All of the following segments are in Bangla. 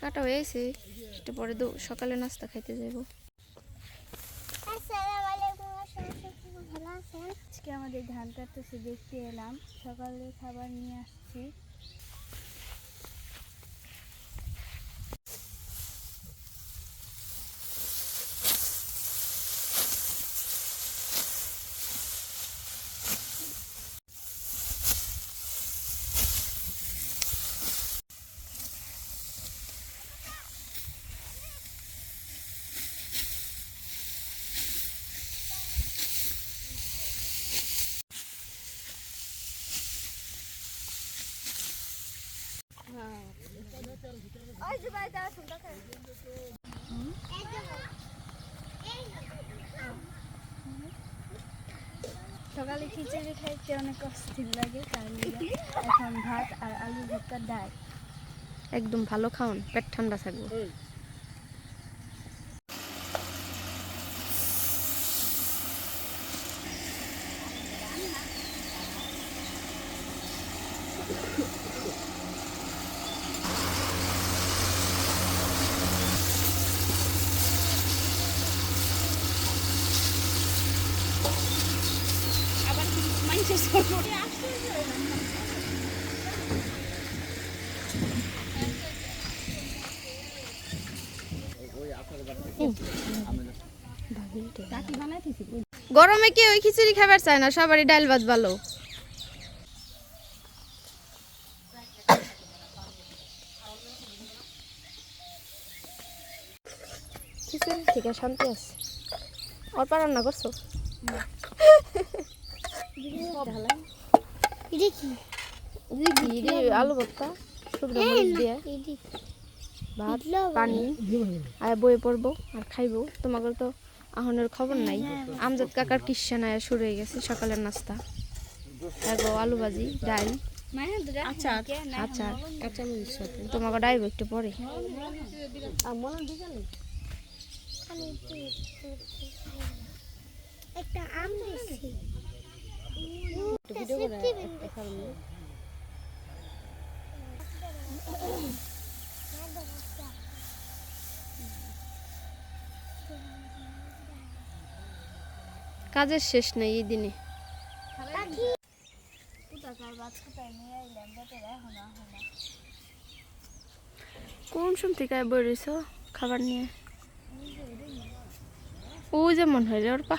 কাটা হয়েছে একটু পরে সকালে নাস্তা খাইতে যাব আজকে আমাদের ধান কাটতেছে, দেখতে এলাম। সকালে খাবার নিয়ে আসছি। সকালে খিচুড়ি খাইতে অনেক অস্থির লাগে তার এখন ভাত আর আলু ভর্তা ডাল। একদম ভালো খাওন পেট ঠান্ডা থাকব। গরমে কি ওই খিচুড়ি খাবার চায় না সবারই ডাল ভাত ভালো। খিচুড়ি ঠিক আছে শান্তি আছে। অল্প রান্না করছ? আলু ভর্তা শুকনো মরিচ দিয়ে ভাত পানি আর বয়ে পড়ব আর খাইবো। তোমাকে তো আহনের খবর নাই। আমজাদ কাকার কিসান আয়া শুরু হয়ে গেছে সকালের নাস্তা। এগো আলু ভাজি ডাল। আচার। তোমাকে ডাইব একটু পরে। একটা আম দিছি। কাজের শেষ নেই এই দিনে। কোন সময় থেকে বই রয়েছ খাবার নিয়ে? ও যে মন হয় ওর পা।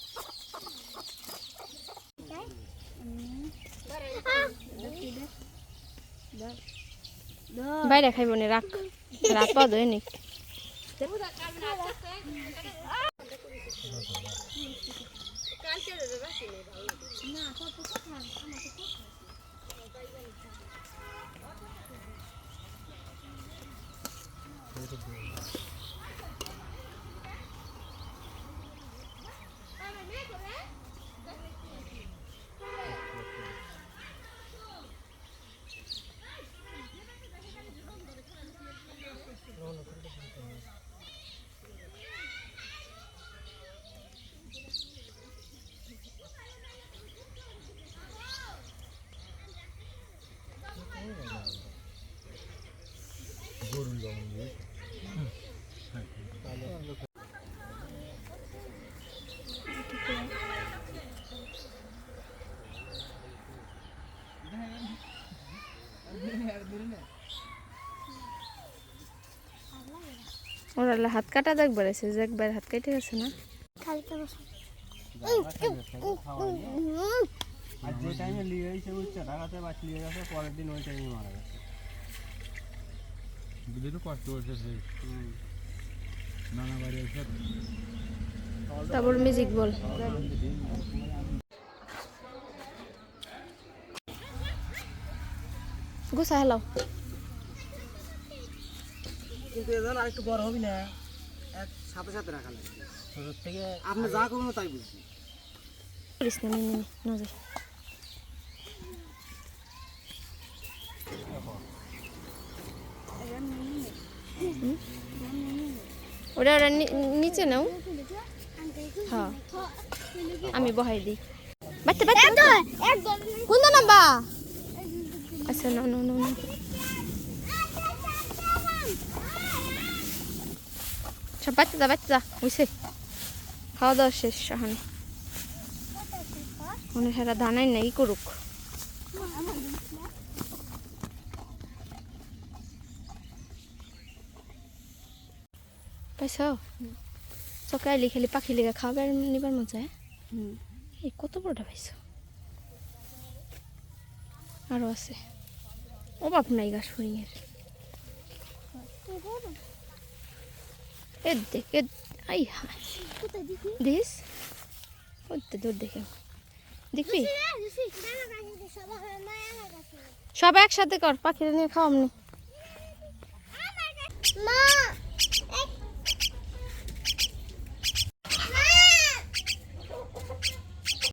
বাইরে খাইব নি রাখ। রাত পা দৈনিক ওরা লা হাত কাটা দেখ বেড়েছে যে একবার হাত কেটে গেছে না। আর যে টাইমে নিয়ে এসে উঠছে ঢাকাতে বাস নিয়ে গেছে পরের দিন ওই টাইমে মারা গেছে। বুঝলি কষ্ট হচ্ছে সেই। হুম। তারপর মিউজিক বল। গুছা হেলাও কিন্তু এজন আর একটু বড় হবি না। এক সাথে সাথে রাখা লাগবে। ছোটোর থেকে আপনি যা করবেন তাই বুঝবি ওটা নি- নিচে নাও। হ্যাঁ। আমি বহাই দিই। বাচ্চা বাচ্চা। কোন নাম্বা? আচ্ছা না না না সব বাচ্চা যা বাচ্চা যা বুঝছে খাওয়া দাওয়া শেষ এখন। মনে হেরা দানাই নাই করুক। পাইছ? চকাইলি খালি পাখি লেগে খাবার নিবার মজা এই কত বড়টা পাইছ? আরও আছে। অভাব নাই গাছ হরিণের এ দেখ এ আই দেখি দিস ওই দূর দেখে। দেখবি? দেখি সব একসাথে কর পাখিরা নিয়ে খাওয়ামনি